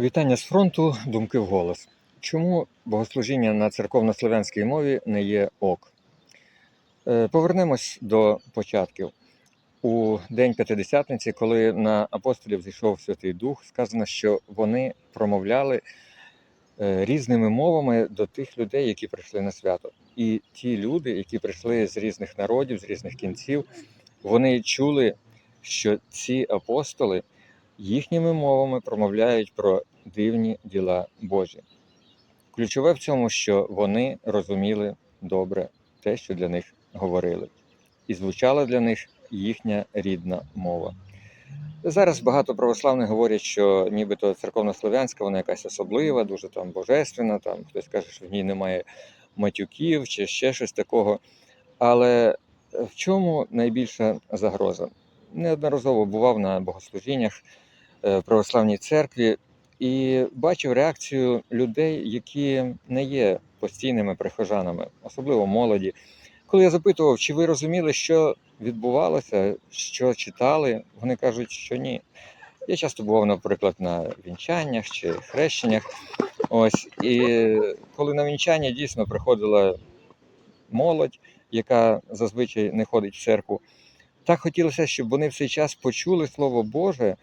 Вітання з фронту, думки вголос. Чому богослужіння на церковнослов'янській мові не є ок? Е, Повернемось до початків. У День П'ятидесятниці, коли на апостолів зійшов Святий Дух, сказано, що вони промовляли е, різними мовами до тих людей, які прийшли на свято. І ті люди, які прийшли з різних народів, з різних кінців, вони чули, що ці апостоли їхніми мовами промовляють про дивні діла Божі. Ключове в цьому, що вони розуміли добре те, що для них говорили, і звучала для них їхня рідна мова. Зараз багато православних говорять, що нібито церковнослов'янська, вона якась особлива, дуже там божественна, там хтось каже, що в ній немає матюків чи ще щось такого. Але в чому найбільша загроза? Неодноразово бував на богослужіннях в православній церкві і бачив реакцію людей, які не є постійними прихожанами, особливо молоді. Коли я запитував, чи ви розуміли, що відбувалося, що читали, вони кажуть, що ні. Я часто бував, наприклад, на вінчаннях чи хрещеннях. Ось і коли на вінчання дійсно приходила молодь, яка зазвичай не ходить в церкву, так хотілося, щоб вони в цей час почули Слово Боже,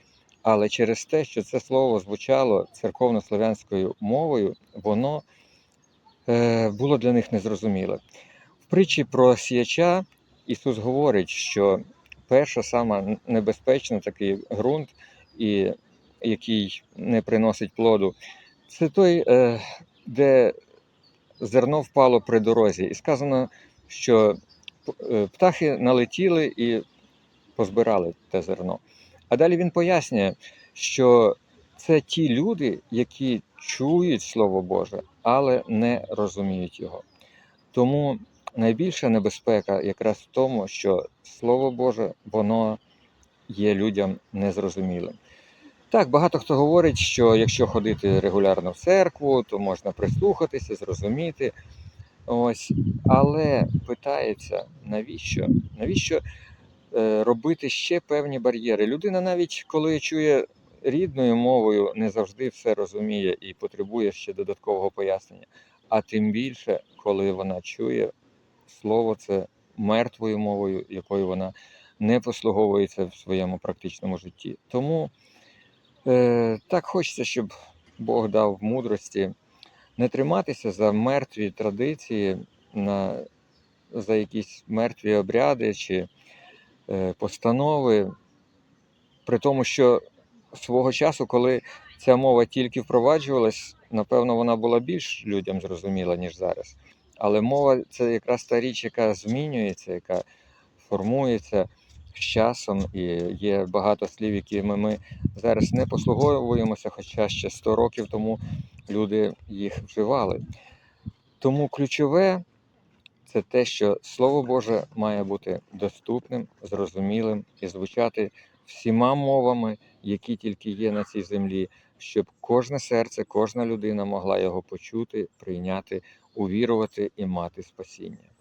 але через те, що це слово звучало церковно-слов'янською мовою, воно е, було для них незрозуміле. В притчі про сіяча Ісус говорить, що перша сама небезпечна такий ґрунт, і, який не приносить плоду, це той, е, де зерно впало при дорозі. І сказано, що е, птахи налетіли і позбирали те зерно. А далі він пояснює, що це ті люди, які чують Слово Боже, але не розуміють його. Тому найбільша небезпека якраз в тому, що Слово Боже, воно є людям незрозумілим. Так, багато хто говорить, що якщо ходити регулярно в церкву, то можна прислухатися, зрозуміти. Ось, але питається, навіщо? Навіщо робити ще певні бар'єри? Людина, навіть коли чує рідною мовою, не завжди все розуміє і потребує ще додаткового пояснення. А тим більше, коли вона чує слово це мертвою мовою, якою вона не послуговується в своєму практичному житті. Тому е, так хочеться, щоб Бог дав мудрості не триматися за мертві традиції, на, за якісь мертві обряди чи е, постанови, при тому, що свого часу, коли ця мова тільки впроваджувалась, напевно, вона була більш людям зрозуміла, ніж зараз. Але мова це якраз та річ, яка змінюється, яка формується з часом, і є багато слів, якими ми зараз не послуговуємося, хоча ще 100 років тому люди їх вживали. Тому ключове це те, що Слово Боже має бути доступним, зрозумілим і звучати всіма мовами, які тільки є на цій землі, щоб кожне серце, кожна людина могла його почути, прийняти, увірувати і мати спасіння.